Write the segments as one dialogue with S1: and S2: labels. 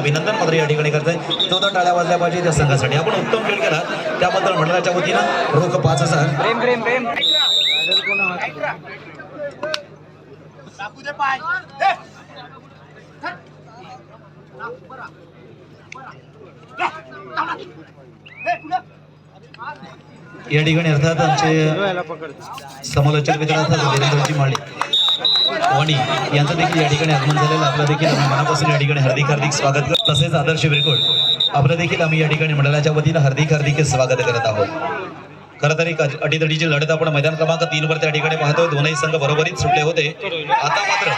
S1: अभिनंदन मात्र या ठिकाणी करताय. चौदा टाळ्या वाजल्या पाहिजे त्या संघासाठी. आपण उत्तम खेळ केला. त्याबद्दल मंडळाच्या वतीनं रोख पाच हजार.
S2: प्रेम प्रेम प्रेम.
S1: या ठिकाणी अर्थात आमचे समालोचक मित्र अर्थात वीरेंद्रजी माळी. वाणी यांचं देखील या ठिकाणी आगमन झालेलं आपलं देखील आम्ही मनापासून या ठिकाणी हार्दिक हार्दिक स्वागत करतो. तसेच आदर्श बिरकोड आपलं देखील आम्ही या ठिकाणी मंडळाच्या वतीनं हार्दिक हार्दिक स्वागत करत आहोत. खरं तर एक अटीतडीची लढत आपण मैदान क्रमांक तीन वर त्या ठिकाणी पाहतोय दोनही संघ बरोबरीत सुटले होते. आता मात्र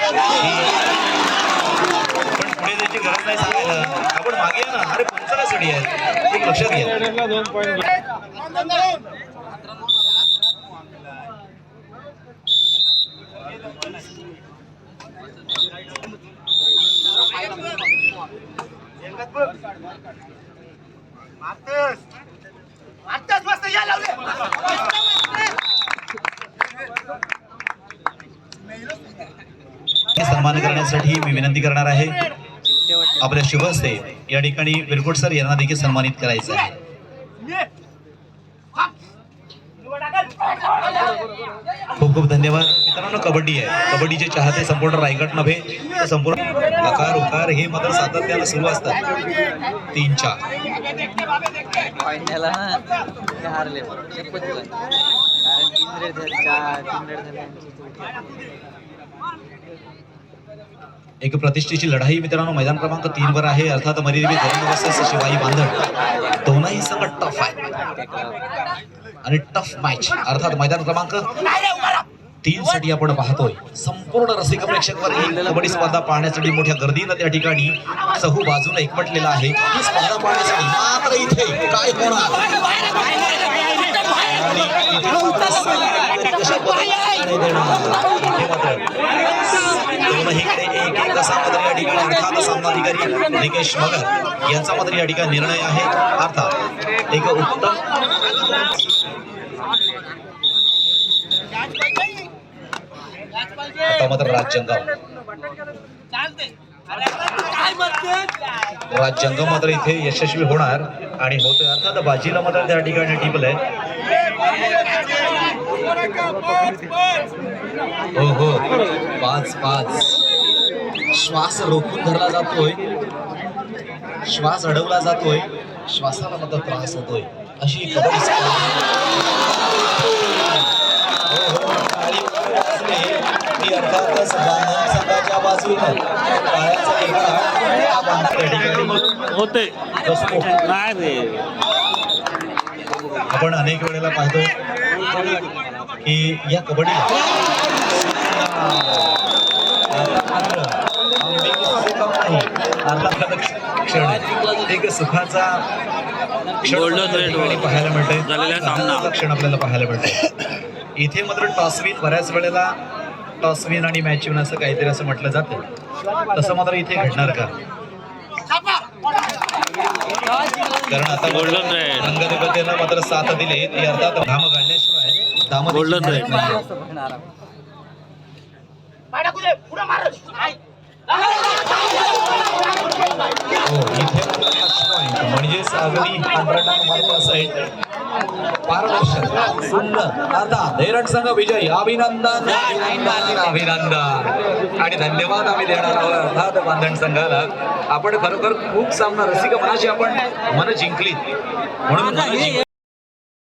S1: पण पुढे जायची गरज नाही सांगायला. आपण मागे ना. अरे पंचाला सुटी आहे लक्षात घ्या.
S3: मस्त या लावले
S1: सन्मान करण्यासाठी मी विनंती करणार आहे. आपल्या शुभ या ठिकाणी विरकुट सर यांना देखील सन्मानित करायचं आहे. खूप खूप धन्यवाद. मित्रांनो कबड्डी आहे. कबड्डीचे चाहते संपूर्ण रायगड नव्हे संपूर्ण अकार उकार हे मात्र सातत्यानं सुरू असतात. तीन चार
S2: फायनल ना ते हारले. शपथ तुला कारण तीन रेड झाले चार तीन रेड झाले आमची चौथी.
S1: एक प्रतिष्ठेची लढाई मित्रांनो मैदान क्रमांक तीन वर आहे. अर्थात मर्यादित धोरण वर्सेस शिवाई बांधण. दोनही संघ टफ आहे आणि टफ मॅच अर्थात मैदान क्रमांक तीन साठी आपण पाहतोय. संपूर्ण रसिक प्रेक्षकवर ही कबड्डी स्पर्धा पाहण्यासाठी मोठ्या गर्दीनं त्या ठिकाणी सहू बाजूला एकवटलेला आहे. ही स्पर्धा पाहण्यासाठी मात्र इथे काय होणार? कशा एक एक असा मात्र या ठिकाणी अर्थात सामनाधिकारी निकेश मगर यांचा मात्र या ठिकाणी निर्णय आहे. अर्थात एक उत्तम आता मात्र राजजंगाव राजजंगाव मात्र इथे यशस्वी होणार आणि होतोय. अर्थात बाजीला मात्र त्या ठिकाणी टिपलंय. हो हो. पाच पाच. श्वास रोखून धरला जातोय. श्वास अडवला जातोय. श्वासाला मात्र त्रास होतोय. अशी कबड्डी स्पर्धा. हो, हो, टाळी वाजली की अर्थातच बांधण संघाच्या बाजूनं
S4: होते. नाही रे
S1: आपण अनेक वेळेला पाहतो की या. आल्हादाचा क्षण. एक सुखाचा पाहायला मिळतंय क्षण आपल्याला पाहायला मिळतंय इथे मात्र टॉसविन बऱ्याच वेळेला टॉसविन आणि मॅच विन असं काहीतरी असं म्हटलं जातं. तसं मात्र इथे घडणार का? कारण आता
S4: red.
S1: रंगदेवतेनं मात्र साथ दिली. ती अर्थात धाम घालण्याशिवाय धाम.
S2: असं
S3: मार
S1: हो म्हणजेच अगदी हंड्रेड पर्सेंट पारदर्शक सुंदर आता धैरट संघ विजय अभिनंदन अभिनंदन आणि धन्यवाद आम्ही देणार आहोत अर्थात बांधण संघाला. आपण खरोखर खूप सामना रसिक मनाची आपण मन जिंकली. म्हणून